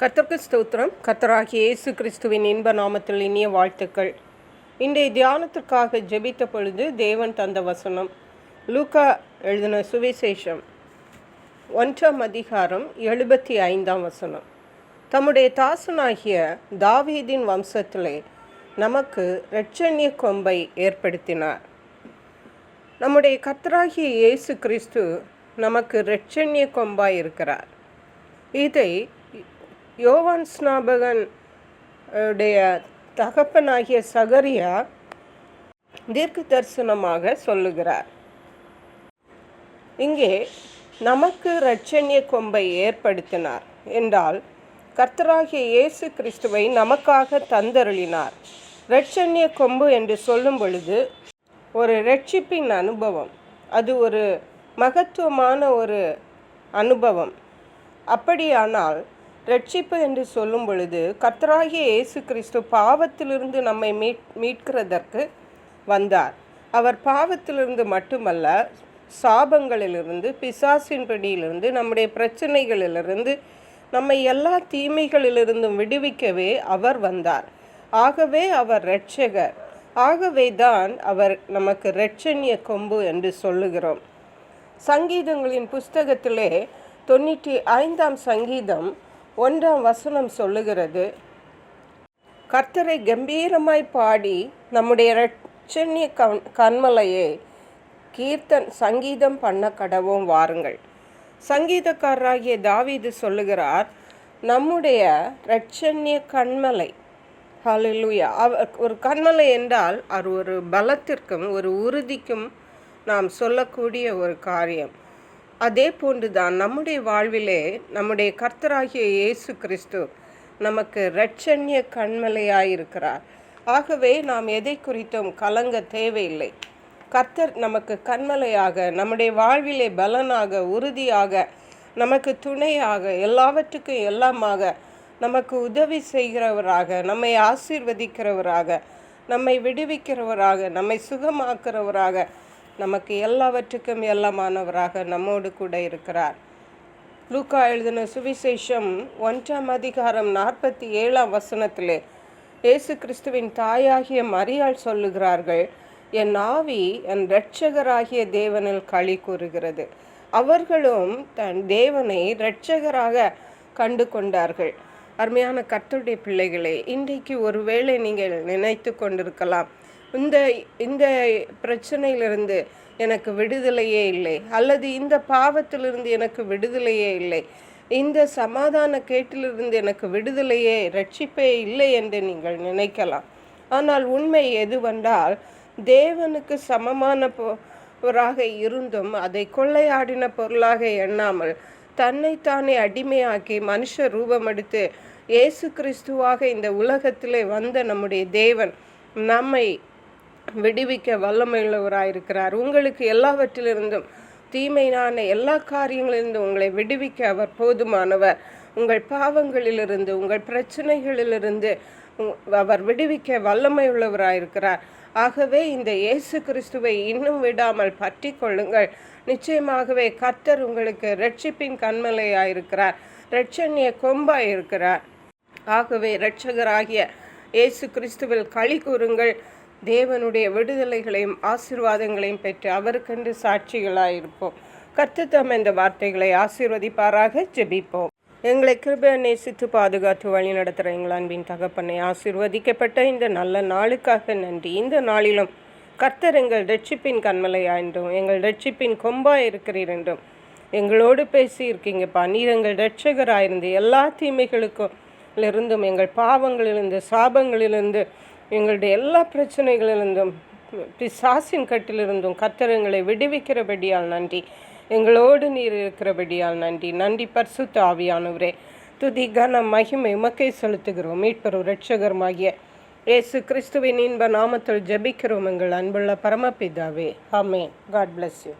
கர்த்தருக்கு ஸ்தோத்திரம். கர்த்தராகிய இயேசு கிறிஸ்துவின் இன்ப நாமத்தில் இனிய வாழ்த்துக்கள். இன்றைய தியானத்திற்காக ஜெபித்த பொழுது தேவன் தந்த வசனம். லூக்கா எழுதின சுவிசேஷம் ஒன்றாம் அதிகாரம் எழுபத்தி ஐந்தாம் வசனம். தம்முடைய தாசனாகிய தாவீதின் வம்சத்திலே நமக்கு இரட்சண்ய கொம்பை ஏற்படுத்தினார். நம்முடைய கர்த்தராகிய இயேசு கிறிஸ்து நமக்கு இரட்சண்ய கொம்பாய் இருக்கிறார் இதை யோவான் ஸ்நாபகன் உடைய தகப்பனாகிய சகரியா தீர்க்க தரிசனமாக சொல்லுகிறார். இங்கே நமக்கு இரட்சணிய கொம்பை ஏற்படுத்தினார் என்றால் கர்த்தராகிய இயேசு கிறிஸ்துவை நமக்காக தந்தருளினார். இரட்சண்ய கொம்பு என்று சொல்லும் பொழுது ஒரு ரட்சிப்பின் அனுபவம் அது ஒரு மகத்துவமான ஒரு அனுபவம். அப்படியானால் ரட்சிப்பு என்று சொல்லும் பொழுது கர்த்தராகிய இயேசு கிறிஸ்து பாவத்திலிருந்து நம்மை மீட் மீட்கிறதற்கு வந்தார். அவர் பாவத்திலிருந்து மட்டுமல்ல சாபங்களிலிருந்து பிசாசின் பிடியிலிருந்து நம்முடைய பிரச்சனைகளிலிருந்து நம்மை எல்லா தீமைகளிலிருந்தும் விடுவிக்கவே அவர் வந்தார். ஆகவே அவர் இரட்சகர். ஆகவே தான் அவர் நமக்கு இரட்சணிய கொம்பு என்று சொல்லுகிறோம். சங்கீதங்களின் புஸ்தகத்திலே தொண்ணூற்றி ஐந்தாம் சங்கீதம் ஒன்றாம் வசனம் சொல்லுகிறது கர்த்தரை கம்பீரமாய் பாடி நம்முடைய இரட்சண்ய கண் கண்மலையை கீர்த்தன் சங்கீதம் பண்ண கடவும் வாருங்கள். சங்கீதக்காரராகிய தாவீது சொல்லுகிறார் நம்முடைய இரட்சண்ய கண்மலை ஹalleluya அவர் ஒரு கண்மலை என்றால் அது ஒரு பலத்திற்கும் ஒரு உறுதிக்கும் நாம் சொல்லக்கூடிய ஒரு காரியம். அதே போன்றுதான் நம்முடைய வாழ்விலே நம்முடைய கர்த்தராகிய இயேசு கிறிஸ்து நமக்கு இரட்சண்ய கண்மலையாயிருக்கிறார். ஆகவே நாம் எதை குறித்தும் கலங்க தேவையில்லை. கர்த்தர் நமக்கு கண்மலையாக நம்முடைய வாழ்விலே பலனாக உறுதியாக நமக்கு துணையாக எல்லாவற்றுக்கும் எல்லாமாக நமக்கு உதவி செய்கிறவராக நம்மை ஆசீர்வதிக்கிறவராக நம்மை விடுவிக்கிறவராக நம்மை சுகமாக்குறவராக நமக்கு எல்லாவற்றுக்கும் எல்லாமானவராக நம்மோடு கூட இருக்கிறார். லூக்கா எழுதின சுவிசேஷம் ஒன்றாம் அதிகாரம் நாற்பத்தி ஏழாம் வசனத்திலே இயேசு கிறிஸ்துவின் தாயாகிய மரியாள் சொல்லுகிறார்கள் என் ஆவி என் இரட்சகராகிய தேவனில் களி கூறுகிறது. அவர்களும் தன் தேவனை இரட்சகராக கண்டு கொண்டார்கள். அருமையான கர்த்தருடைய பிள்ளைகளே இன்றைக்கு ஒருவேளை நீங்கள் நினைத்து கொண்டிருக்கலாம் இந்த இந்த பிரச்சனையிலிருந்து எனக்கு விடுதலையே இல்லை. அல்லது இந்த பாவத்திலிருந்து எனக்கு விடுதலையே இல்லை. இந்த சமாதான கேட்டிலிருந்து எனக்கு விடுதலையே ரட்சிப்பே இல்லை என்று நீங்கள் நினைக்கலாம். ஆனால் உண்மை எதுவென்றால் தேவனுக்கு சமமான பொருளாக இருந்தும் அதை கொள்ளையாடின பொருளாக எண்ணாமல் தன்னைத்தானே அடிமையாக்கி மனுஷ ரூபம் எடுத்து இயேசு கிறிஸ்துவாக இந்த உலகத்திலே வந்த நம்முடைய தேவன் நம்மை விடுவிக்க வல்லமையுள்ளவராயிருக்கிறார். உங்களுக்கு எல்லாவற்றிலிருந்தும் தீமையான எல்லா காரியங்களிலிருந்தும் உங்களை விடுவிக்க அவர் போதுமானவர். உங்கள் பாவங்களிலிருந்து உங்கள் பிரச்சனைகளிலிருந்து அவர் விடுவிக்க வல்லமையுள்ளவராயிருக்கிறார். ஆகவே இந்த இயேசு கிறிஸ்துவை இன்னும் விடாமல் பற்றி கொள்ளுங்கள். நிச்சயமாகவே கர்த்தர் உங்களுக்கு ரட்சிப்பின் கண்மலையாயிருக்கிறார் ரட்சணிய கொம்பாயிருக்கிறார். ஆகவே இரட்சகராகிய இயேசு கிறிஸ்துவில் களி கூறுங்கள். தேவனுடைய விடுதலைகளையும் ஆசீர்வாதங்களையும் பெற்று அவருக்கென்று சாட்சிகளாயிருப்போம். கர்த்தத்தம் இந்த வார்த்தைகளை ஆசீர்வதிப்பாராக ஜெபிப்போம். எங்களை கிருபை நேசித்து பாதுகாத்து வழி நடத்துகிற எங்கள் அன்பின் தகப்பனை ஆசீர்வதிக்கப்பட்ட இந்த நல்ல நாளுக்காக நன்றி. இந்த நாளிலும் கர்த்தர் எங்கள் ரட்சிப்பின் கண்மலையா என்றும் எங்கள் ரட்சிப்பின் கொம்பா இருக்கிறீர் என்றும் எங்களோடு பேசி இருக்கீங்கப்பா. நீர் எங்கள் ரட்சகராயிருந்து எல்லா தீமைகளுக்கும் இருந்தும் எங்கள் பாவங்களிலிருந்து சாபங்களிலிருந்து எங்களுடைய எல்லா பிரச்சனைகளிலிருந்தும் பிசாசின் கட்டிலிருந்தும் கத்தரங்களை விடுவிக்கிறபடியால் நன்றி. எங்களோடு நீர் இருக்கிறபடியால் நன்றி. நன்றி பர்சுத்த ஆவியானவரே. துதி கன மகிமை உமக்கை செலுத்துகிறோம். மீட்பரும் ரட்சகருமாகிய இயேசு கிறிஸ்துவின் இன்ப நாமத்தில் ஜெபிக்கிறோம் எங்கள் அன்புள்ள பரமபிதாவே. ஆமே காட் பிளஸ் யூ